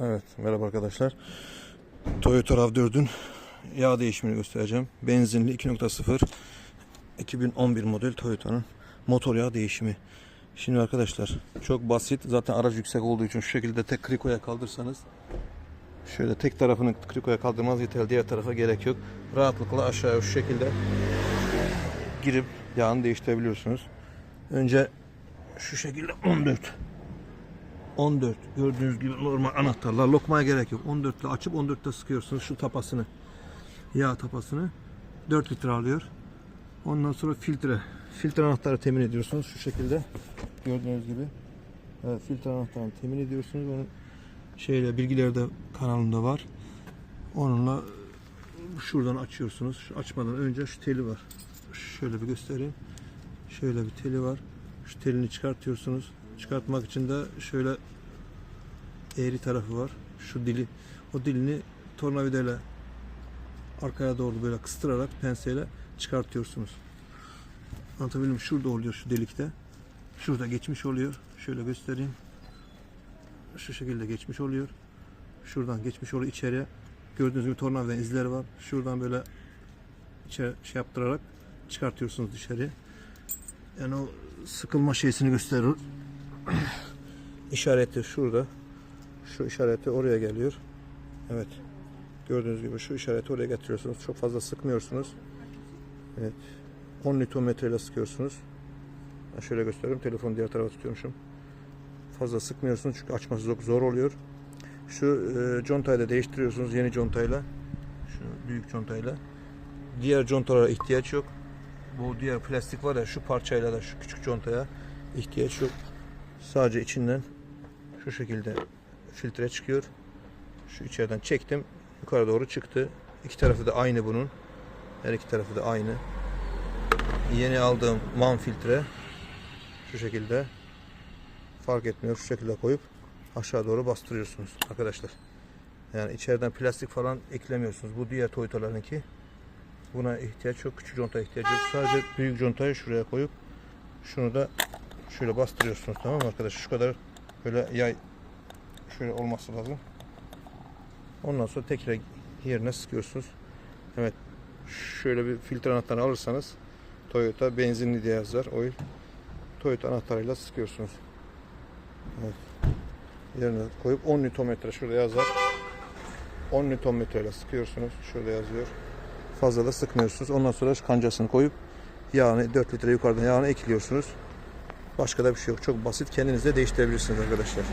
Evet merhaba arkadaşlar. Toyota RAV4'ün yağ değişimini göstereceğim. Benzinli 2.0 2011 model Toyota'nın motor yağ değişimi. Şimdi arkadaşlar çok basit. Zaten araç yüksek olduğu için şu şekilde tek krikoya kaldırsanız şöyle tek tarafını krikoya kaldırmanız yeterli. Diğer tarafa gerek yok. Rahatlıkla aşağıya şu şekilde girip yağını değiştirebiliyorsunuz. Önce şu şekilde 14 14 gördüğünüz gibi normal anahtarlar lokmaya gerek yok. 14 ile açıp 14 ile sıkıyorsunuz şu tapasını. Yağ tapasını. 4 litre alıyor. Ondan sonra filtre. Filtre anahtarı temin ediyorsunuz şu şekilde. Gördüğünüz gibi. Evet, filtre anahtarını temin ediyorsunuz. Onun şeyle bilgileri de kanalımda var. Onunla şuradan açıyorsunuz. Şu açmadan önce şu teli var. Şöyle bir göstereyim. Şöyle bir teli var. Şu telini çıkartıyorsunuz çıkartmak için de şöyle eğri tarafı var. Şu dili. O dilini tornavidayla arkaya doğru böyle kıstırarak penseyle çıkartıyorsunuz. Anlatabildim? Şurada oluyor şu delikte. Şurada geçmiş oluyor. Şöyle göstereyim. Şu şekilde geçmiş oluyor. Şuradan geçmiş oluyor içeriye. Gördüğünüz gibi tornavida izleri var. Şuradan böyle içeri şey yaptırarak çıkartıyorsunuz dışarıya. Yani o sıkılma şeysini gösterir. İşareti şurada. Şu işareti oraya geliyor. Evet. Gördüğünüz gibi şu işareti oraya getiriyorsunuz. Çok fazla sıkmıyorsunuz. Evet. 10 Nm ile sıkıyorsunuz. Ben şöyle göstereyim. Telefonu diğer tarafa tutuyormuşum. Fazla sıkmıyorsunuz çünkü açması çok zor oluyor. Şu e, contayı da değiştiriyorsunuz yeni contayla. Şu büyük contayla. Diğer contalara ihtiyaç yok. Bu diğer plastik var ya şu parçayla da şu küçük contaya ihtiyaç yok. Sadece içinden şu şekilde filtre çıkıyor. Şu içeriden çektim. Yukarı doğru çıktı. İki tarafı da aynı bunun. Her iki tarafı da aynı. Yeni aldığım man filtre şu şekilde fark etmiyor. Şu şekilde koyup aşağı doğru bastırıyorsunuz arkadaşlar. Yani içeriden plastik falan eklemiyorsunuz. Bu diğer Toyota'larınki. Buna ihtiyaç yok. Küçük conta ihtiyaç yok. Sadece büyük contayı şuraya koyup şunu da şöyle bastırıyorsunuz tamam mı arkadaşlar? Şu kadar böyle yay şöyle olması lazım. Ondan sonra tekrar yerine sıkıyorsunuz. Evet. Şöyle bir filtre anahtarı alırsanız Toyota benzinli diye yazar. Oil. Toyota anahtarıyla sıkıyorsunuz. Evet. Yerine koyup 10 Nm şurada yazar. 10 Nm ile sıkıyorsunuz. Şurada yazıyor. Fazla da sıkmıyorsunuz. Ondan sonra kancasını koyup yağını 4 litre yukarıdan yağını ekliyorsunuz. Başka da bir şey yok. Çok basit. Kendiniz de değiştirebilirsiniz arkadaşlar.